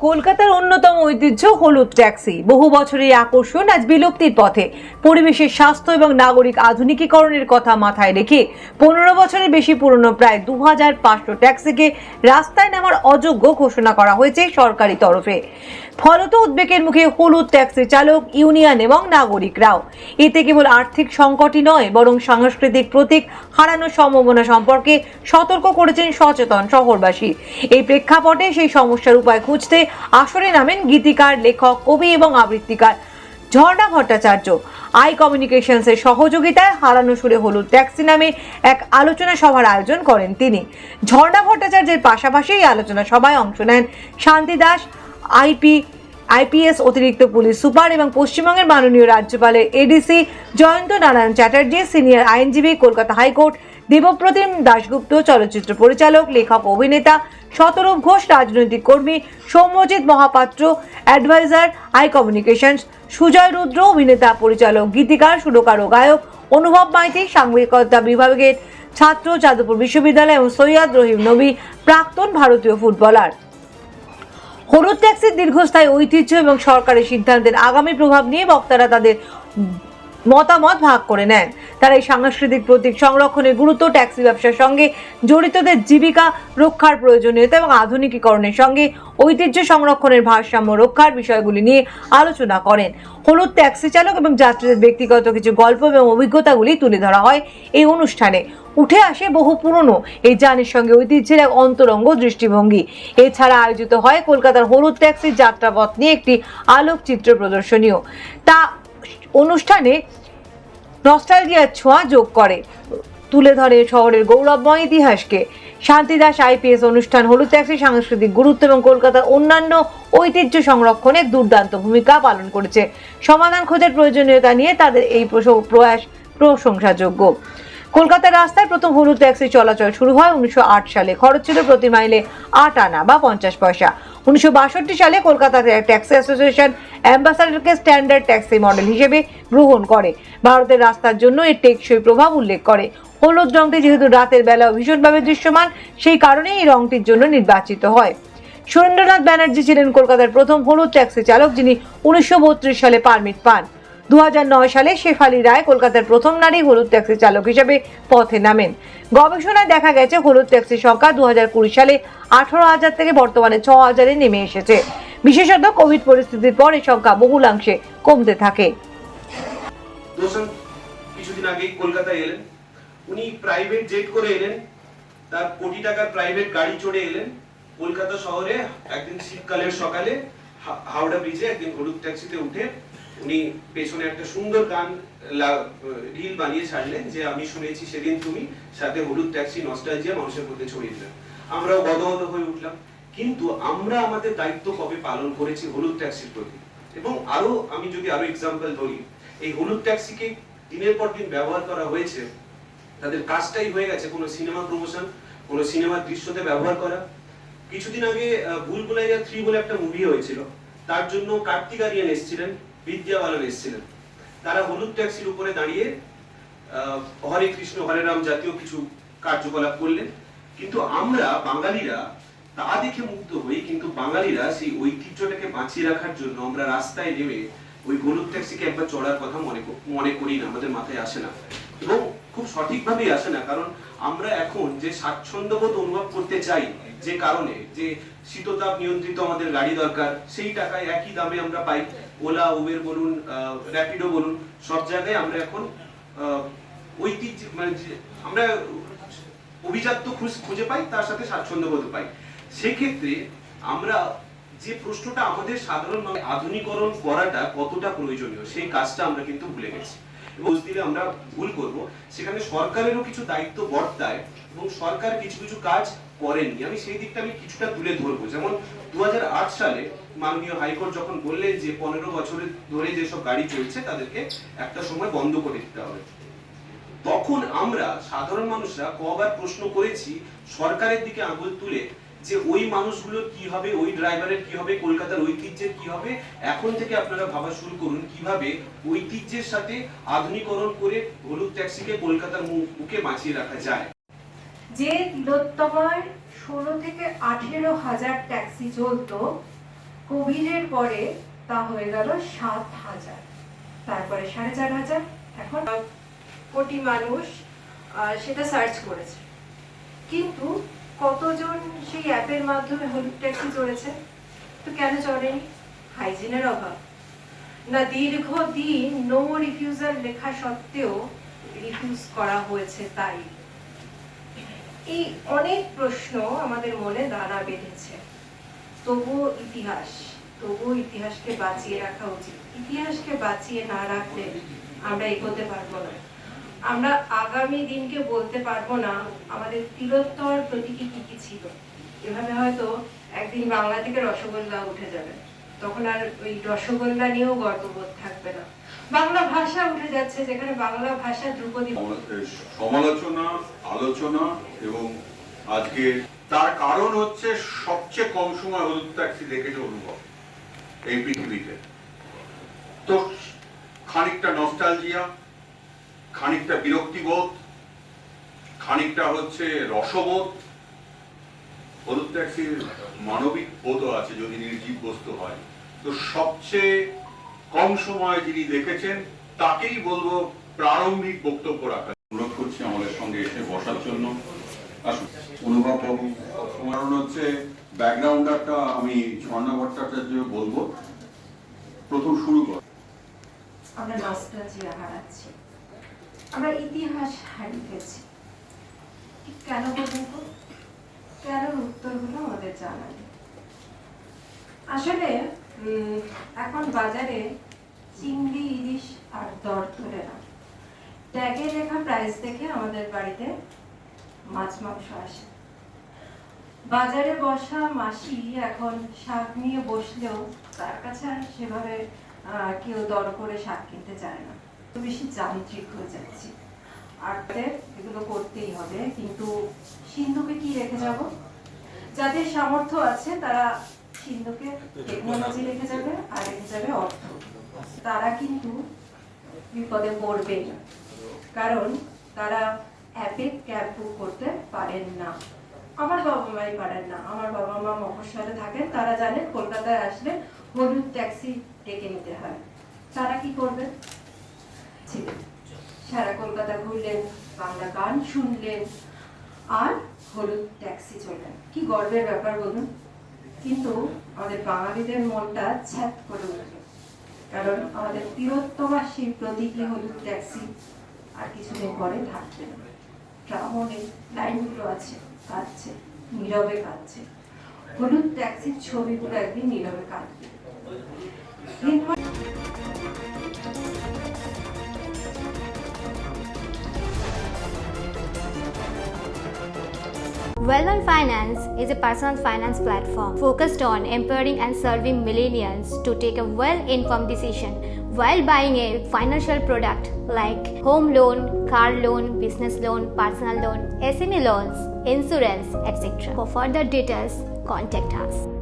কলকাতার অন্যতম ঐতিহ্য হলুদ ট্যাক্সি। বহু বছরের আকর্ষণ আজ বিলুপ্তির পথে। পরিবেশের স্বাস্থ্য এবং নাগরিক আধুনিকীকরণের কথা মাথায় রেখে পনেরো বছরের বেশি পুরনো প্রায় দু হাজার পাঁচশো ট্যাক্সিকে রাস্তায় নামার অযোগ্য ঘোষণা করা হয়েছে সরকারি তরফে। ফলত উদ্বেগের মুখে হলুদ ট্যাক্সি চালক, ইউনিয়ন এবং নাগরিকরাও। এতে কেবল আর্থিক সংকটই নয়, বরং সাংস্কৃতিক প্রতীক হারানোর সম্ভাবনা সম্পর্কে সতর্ক করেছেন সচেতন শহরবাসী। এই প্রেক্ষাপটে সেই সমস্যার উপায় খুঁজতে আসরে নামেন গীতিকার, লেখক, কবি এবং আবৃত্তিকার ঝর্ণা ভট্টাচার্য। আই কমিউনিকেশনসের সহযোগিতায় হারানো সুরে হলুদ ট্যাক্সি নামে এক আলোচনা সভার আয়োজন করেন তিনি। ঝর্ণা ভট্টাচার্যের পাশাপাশি এই আলোচনা সভায় অংশ নেন শান্তি দাস আইপি, আইপিএস অতিরিক্ত পুলিশ সুপার এবং পশ্চিমবঙ্গের মাননীয় রাজ্যপালের এডিসি জয়ন্ত নারায়ণ চ্যাটার্জি, সিনিয়র আইনজীবী, কলকাতা হাইকোর্ট দেবপ্রতিম দাশগুপ্ত, চলচ্চিত্র পরিচালক, লেখক, অভিনেতা শতরূপ ঘোষ, রাজনৈতিক কর্মী, Soumyajit Mahapatra, advisor I communications, Sujoy Rudra, অভিনেতা, পরিচালক, গীতিকার, সুরকার ও গায়ক, অনুভব মাইতি, সাংবাদিকতা বিভাগের ছাত্র, যাদবপুর বিশ্ববিদ্যালয় এবং সৈয়দ রহিম নবী, প্রাক্তন ভারতীয় ফুটবলার। হলুদ ট্যাক্সির দীর্ঘস্থায়ী ঐতিহ্য এবং সরকারের সিদ্ধান্তের আগামী প্রভাব নিয়ে বক্তারা তাদের মতামত ভাগ করে নেন। তারা এই সাংস্কৃতিক প্রতীক সংরক্ষণের গুরুত্ব, ট্যাক্সি ব্যবসার সঙ্গে জড়িতদের জীবিকা রক্ষার প্রয়োজনীয়তা এবং আধুনিকীকরণের সঙ্গে ঐতিহ্য সংরক্ষণের ভারসাম্য রক্ষার বিষয়গুলি নিয়ে আলোচনা করেন। হলুদ ট্যাক্সি চালক এবং যাত্রীদের ব্যক্তিগত কিছু গল্প এবং অভিজ্ঞতাগুলি তুলে ধরা হয় এই অনুষ্ঠানে। উঠে আসে বহু পুরনো, এই যানের সঙ্গে ঐতিহ্যের এক অন্তরঙ্গ দৃষ্টিভঙ্গি। এছাড়া আয়োজিত হয় কলকাতার হলুদ ট্যাক্সির যাত্রাপথ নিয়ে একটি আলোকচিত্র প্রদর্শনীয় তা অনুষ্ঠানে নস্টালজিয়ার ছোঁয়া যোগ করে। তুলে ধরে শহরের গৌরবময় ইতিহাসকে। শান্তিদাস আইপিএস অনুষ্ঠান হলুদ ট্যাক্সি সাংস্কৃতিক গুরুত্ব এবং কলকাতার অন্যান্য ঐতিহ্য সংরক্ষণে দুর্দান্ত ভূমিকা পালন করেছে। সমাধান খোঁজার প্রয়োজনীয়তা নিয়ে তাদের এই প্রয়াস প্রশংসাযোগ্য। কলকাতার রাস্তায় প্রথম হলুদ ট্যাক্সি চলাচল শুরু হয় উনিশশো আট সালে। খরচ ছিল প্রতি মাইলে আট আনা বা পঞ্চাশ পয়সা। উনিশশো বাষট্টি সালে কলকাতা ট্যাক্সি অ্যাসোসিয়েশন অ্যাম্বাসাডারকে স্ট্যান্ডার্ড ট্যাক্সি মডেল হিসেবে গ্রহণ করে। ভারতের রাস্তার জন্য এর টেকসই প্রভাব উল্লেখ করে। হলুদ রঙটি যেহেতু রাতের বেলাও ভীষণভাবে দৃশ্যমান, সেই কারণে এই রঙটির জন্য নির্বাচিত হয়। সুরেন্দ্রনাথ ব্যানার্জি ছিলেন কলকাতার প্রথম হলুদ ট্যাক্সি চালক, যিনি উনিশশো বত্রিশ সালে পারমিট পান। দুহাজার নয় সালে শেফালি রায় কলকাতার প্রথম নারী হলুদ ট্যাক্সি চালক হিসেবে পথে নামেন। গবেষণায় দেখা গেছে, হলুদ ট্যাক্সির সংখ্যা দু হাজার কুড়ি সালে আঠারো হাজার থেকে বর্তমানে ছ হাজারে নেমে এসেছে। বিশেষত কোভিড পরিস্থিতির পর এই সংখ্যা বহুলাংশে কমতে থাকে। কিছুদিন আগেই কলকাতায় এলেন। উনি প্রাইভেট জেট করে এলেন। তার কোটি টাকার প্রাইভেট গাড়ি চড়ে এলেন। কলকাতা শহরে একদিন শীতকালের সকালে হাওড়া ব্রিজে একদিন হলুদ ট্যাক্সিতে উঠে উনি পেছনে একটা সুন্দর গান রিল বানিয়ে ছাড়লেন, যে আমি শুনেছি সেদিন তুমি সাথে হলুদ ট্যাক্সি, নস্টালজিয়া মানুষের মধ্যে ছড়িয়ে দিলেন আমরাও গদগদ হয়ে উঠলাম। কিন্তু আমরা আমাদের দায়িত্ব কবে পালন করেছি হলুদ ট্যাক্সির প্রতি? এবং আরও আমি যদি আরও এক্সাম্পল ধরি, এই হলুদ ট্যাক্সিকে দিনের পর দিন ব্যবহার করা হয়েছে, তাদের কাজটাই হয়ে গেছে কোনো সিনেমা প্রমোশন কোনো সিনেমার দৃশ্যতে ব্যবহার করা। কিছুদিন আগে ভুল ভুলাইয়া থ্রি বলে একটা মুভি হয়েছিল। তার জন্য কার্তিক আরিয়ান এসেছিলেন। বিদ্যা বালন এসেছিলেন। তারা হলুদ ট্যাক্সির উপরে দাঁড়িয়ে হরে কৃষ্ণ, হরে রাম জাতীয় কিছু কার্যকলাপ করলেন। কিন্তু আমরা, বাঙালিরা, তা দেখে মুগ্ধ হই, কিন্তু বাঙালিরা সেই ঐতিহ্যটাকে বাঁচিয়ে রাখার জন্য আমরা রাস্তায় নেমে ওই হলুদ ট্যাক্সিকে একবার চড়ার কথা মনে মনে করি না, আমাদের মাথায় আসে না। এবং খুব সঠিকভাবেই আসে না, কারণ আমরা এখন যে স্বাচ্ছন্দ্যবোধ অনুভব করতে চাই, যে কারণে, যে শীততাপ নিয়ন্ত্রিত আমাদের গাড়ি দরকার, সেই টাকায় একই দামে আমরা পাই। ওলা, উবের বলুন র্যাপিডো বলুন, সব জায়গায় আমরা এখন ঐতিহ্য মানে আমরা অভিজাত্য খুঁজ- পাই, তার সাথে স্বাচ্ছন্দ্যবোধ পাই। সেক্ষেত্রে আমরা যে প্রশ্নটা আমাদের সাধারণ আধুনিকরণ করাটা কতটা প্রয়োজনীয়, সেই কাজটা আমরা কিন্তু ভুলে গেছি। বুঝ দিলে আমরা ভুল করব। সেখানে সরকারেরও কিছু দায়িত্ব বর্তায় এবং সরকার কিছু কিছু কাজ করেননি। আমি সেই দিকটা আমি কিছুটা তুলে ধরবো। যেমন দু হাজার আট সালে মাননীয় হাইকোর্ট যখন বললেন যে পনেরো বছরের ধরে যেসব গাড়ি চলছে, তাদেরকে একটা সময় বন্ধ করে দিতে হবে। তখন আমরা সাধারণ মানুষরা কবার প্রশ্ন করেছি সরকারের দিকে আঙুল তুলে যে ওই মানুষগুলোর কি হবে, ওই ড্রাইভারের কি হবে, কলকাতার ঐতিহ্যের কি হবে, এখন থেকে আপনারা ভাবা শুরু করুন কীভাবে ঐতিহ্যের সাথে আধুনিকরণ করে হলুদ ট্যাক্সিকে কলকাতার মু- বুকে বাঁচিয়ে রাখা যায়। যে তিলোত্তমায় ষোলো থেকে আঠেরো হাজার ট্যাক্সি চলতো কোভিডের পরে তা হয়ে গেল সাত হাজার। তারপরে সাড়ে চার হাজার। এখন কোটি মানুষ সেটা সার্চ করেছে। কিন্তু কতজন সেই অ্যাপের মাধ্যমে হলুদ ট্যাক্সি চড়েছে? তো কেন চড়েনি? হাইজিনের অভাব। না, দীর্ঘদিন নো রিফিউজাল লেখা সত্ত্বেও রিফিউজ করা হয়েছে তাই। এই অনেক প্রশ্ন আমাদের মনে দানা বেঁধেছে। তবুও ইতিহাস, তবুও ইতিহাসকে বাঁচিয়ে রাখা উচিত। ইতিহাসকে বাঁচিয়ে না রাখলে আমরা এগোতে পারব না। আমরা আগামী দিনকে বলতে পারব না আমাদের কি কি ছিল। এভাবে হয়তো একদিন বাংলা থেকে রসগোল্লা উঠে যাবে। তখন আর ওই রসগোল্লা নিয়েও গর্ববোধ থাকবে না। বাংলা ভাষা উঠে যাচ্ছে, যেখানে বাংলা ভাষা ধ্রুপদী সমালোচনা, আলোচনা এবং আজকে তার কারণ হচ্ছে সবচেয়ে কম সময় হলুদ ট্যাক্সি দেখেছে অনুভব এই পৃথিবীতে। তো খানিকটা নস্টালজিয়া খানিকটা বিরক্তিবোধ, খানিকটা হচ্ছে রসবোধ। হলুদ ট্যাক্সির মানবিক বোধও আছে যদি নির্জীব বস্তু হয়। তো সবচেয়ে কম সময় যিনি দেখেছেন, তাকেই বলব প্রারম্ভিক বক্তব্য রাখা অনুরোধ করছি আমাদের সঙ্গে এসে বসার জন্য। অনুভব বাবু কারণ হচ্ছে ব্যাকগ্রাউন্ডারটা আমি ঝর্ণা ভট্টাচার্য বলব। প্রথম শুরু কর। আমরা নস্টালজিয়া হারাচ্ছি। আমরা ইতিহাস হারিয়ে ঠিক কেন বলুন কেন উত্তরগুলো আমাদের জানা নেই। আসলে এখন বাজারে চিংড়ি, ইলিশ আর দর ধরে না। ট্যাগে লেখা প্রাইস দেখে আমাদের বাড়িতে মাছ, মাংস আসে। বাজারে বসা মাসি এখন শাক নিয়ে বসলেও তার কাছে আর সেভাবে কেউ দর করে শাক কিনতে চায় না। তো বেশি যান্ত্রিক হয়ে যাচ্ছি। আর এগুলো করতেই হবে। কিন্তু সিন্ধুকে কি রেখে যাব? যাদের সামর্থ্য আছে তারা সিন্ধুকে টেকনোলজি রেখে যাবে, আর রেখে যাবে অর্থ। তারা কিন্তু বিপদে পড়বে না। কারণ তারা অ্যাপে ক্যাব বুক করতে পারেন না। আমার বাবা মাই পারেন না। আমার বাবা মা মফস্বলে থাকেন, তারা জানেন কলকাতায় আসলে হলুদ ট্যাক্সি ডেকে নিতে হয়। তারা কি করবেন সারা কলকাতা ঘুরলেন, বাংলা গান শুনলেন, আর হলুদ ট্যাক্সি চললেন। কি গর্বের ব্যাপার বলুন। কিন্তু আমাদের বাঙালিদের মনটা ছ্যাত করে উঠল। কারণ আমাদের তিরোত্তমা সেই প্রতীকী হলুদ ট্যাক্সি আর কিছুদিন পরে থাকবে না। লাইনগুলো আছে। কাঁদছে নীরবে কাঁদছে হলুদ ট্যাক্সির ছবিগুলো একদিন নীরবে কাঁদবে Hindu Well-Known Finance is a personal finance platform focused on empowering and serving millennials to take a well-informed decision while buying a financial product like home loan, car loan, business loan, personal loan, SME loans, insurance, etc. For further details, contact us.